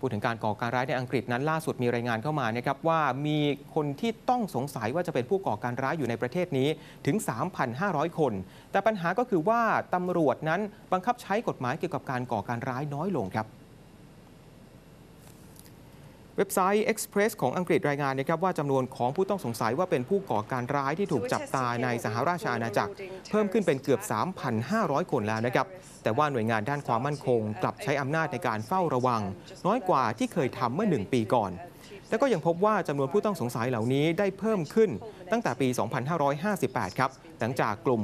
พูดถึงการก่อการร้ายในอังกฤษนั้นล่าสุดมีรายงานเข้ามานะครับว่ามีคนที่ต้องสงสัยว่าจะเป็นผู้ก่อการร้ายอยู่ในประเทศนี้ถึง 3,500 คน แต่ปัญหาก็คือว่าตำรวจนั้นบังคับใช้กฎหมายเกี่ยวกับการก่อการร้ายน้อยลงครับ เว็บไซต์ Express ของอังกฤษรายงานนะครับว่าจำนวนของผู้ต้องสงสัยว่าเป็นผู้ก่อการร้ายที่ถูกจับตายในสหราชอาณาจักร เพิ่มขึ้นเป็นเกือบ 3,500 คนแล้วนะครับ แต่ว่าหน่วยงานด้านความมั่นคง กลับใช้อำนาจในการเฝ้าระวัง น้อยกว่าที่เคยทำเมื่อ 1 ปีก่อน แล้วก็ยังพบว่าจำนวนผู้ต้องสงสัยเหล่านี้ได้เพิ่มขึ้นตั้งแต่ปี 2558 ครับ หลังจากกลุ่ม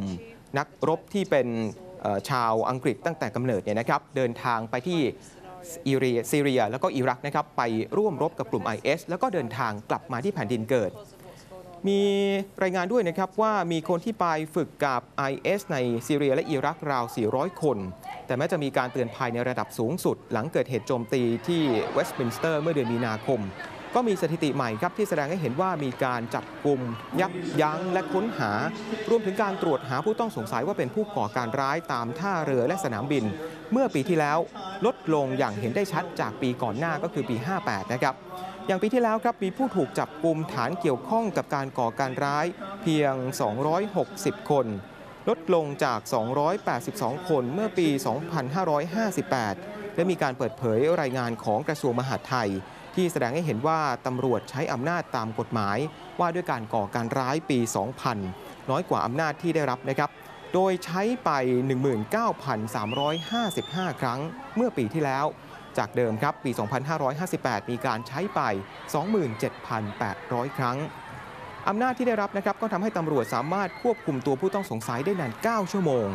นักรบที่เป็นเอ่อชาวอังกฤษตั้งแต่กำเนิดเนี่ยนะครับ เดินทางไปที่ อิรีซีเรีย แล้วก็อิรักนะครับไปร่วมรบกับกลุ่ม IS แล้วก็เดินทางกลับมาที่แผ่นดินเกิด มีรายงานด้วยนะครับว่ามีคนที่ไปฝึกกับ IS ในซีเรียและอิรักราว 400 คน แต่แม้จะมีการเตือนภัยในระดับสูงสุด หลังเกิดเหตุโจมตีที่เวสต์มินสเตอร์เมื่อเดือนมีนาคม ก็มีสถิติใหม่ครับที่แสดงให้เห็นว่ามีการจับกลุ่มยับยั้งและค้นหา รวมถึงการตรวจหาผู้ต้องสงสัยว่าเป็นผู้ก่อการร้ายตามท่าเรือและสนามบิน เมื่อปีที่แล้วลดลงอย่างเห็นได้ชัดจากปีก่อนหน้าก็คือปี 58 นะครับ อย่างปีที่แล้วครับมีผู้ถูกจับกลุ่มฐานเกี่ยวข้องกับการก่อการร้ายเพียง 260 คน ลดลงจาก 282 คนเมื่อปี 2558 และมีการเปิดเผยรายงานของกระทรวงมหาดไทย ที่แสดงให้เห็นว่าตำรวจใช้อำนาจตามกฎหมาย ว่าด้วยการก่อการร้ายปี 2000 น้อยกว่าอำนาจที่ได้รับนะครับ โดยใช้ไป 19,355 ครั้งเมื่อปีที่แล้ว จากเดิมครับปี 2558 มีการใช้ไป 27,800 ครั้งอำนาจที่ได้รับนะครับก็ทำให้ตำรวจสามารถควบคุมตัวผู้ต้องสงสัยได้นาน 9 ชั่วโมง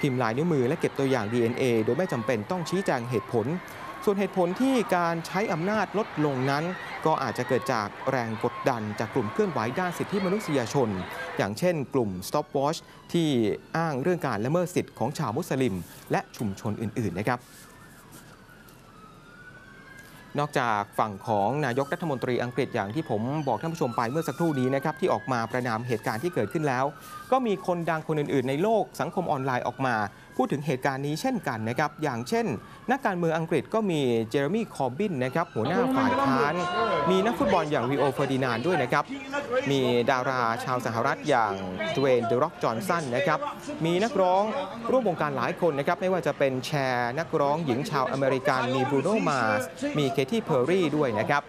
พิมพ์ลายนิ้วมือและเก็บตัวอย่าง DNA โดยไม่จำเป็นต้องชี้แจงเหตุผล ส่วนเหตุผลที่การใช้อำนาจลดลงนั้น ก็อาจจะเกิดจากแรงกดดันจากกลุ่มเคลื่อนไหวด้านสิทธิมนุษยชน อย่างเช่นกลุ่ม Stop Watch ที่อ้างเรื่องการละเมิดสิทธิของชาวมุสลิม และชุมชนอื่น ๆ นะครับนอกจากฝั่งของนายกรัฐมนตรีอังกฤษอย่างที่ผมบอกท่านผู้ชมไปเมื่อสักครู่นี้นะครับที่ออกมาประนามเหตุการณ์ที่เกิดขึ้นแล้ว ก็มีคนดังคนอื่น ๆ ในโลกสังคมออนไลน์ออกมา พูดถึงเหตุการณ์นี้เช่นกันนะครับ อย่างเช่น นักการเมืองอังกฤษก็มีเจอร์มี่คอร์บินนะครับหัวหน้าฝ่ายค้าน มีนักฟุตบอลอย่างวีโอเฟอร์ดินานด์ด้วยนะครับ มีดาราชาวสหรัฐอย่างดเวนเดอะร็อกจอห์นสันนะครับ มีนักร้องร่วมวงการหลายคนนะครับ ไม่ว่าจะเป็นแชร์ นักร้องหญิงชาวอเมริกัน มีบรูโนมาสมีเคที่เพอร์รี่ด้วยนะครับ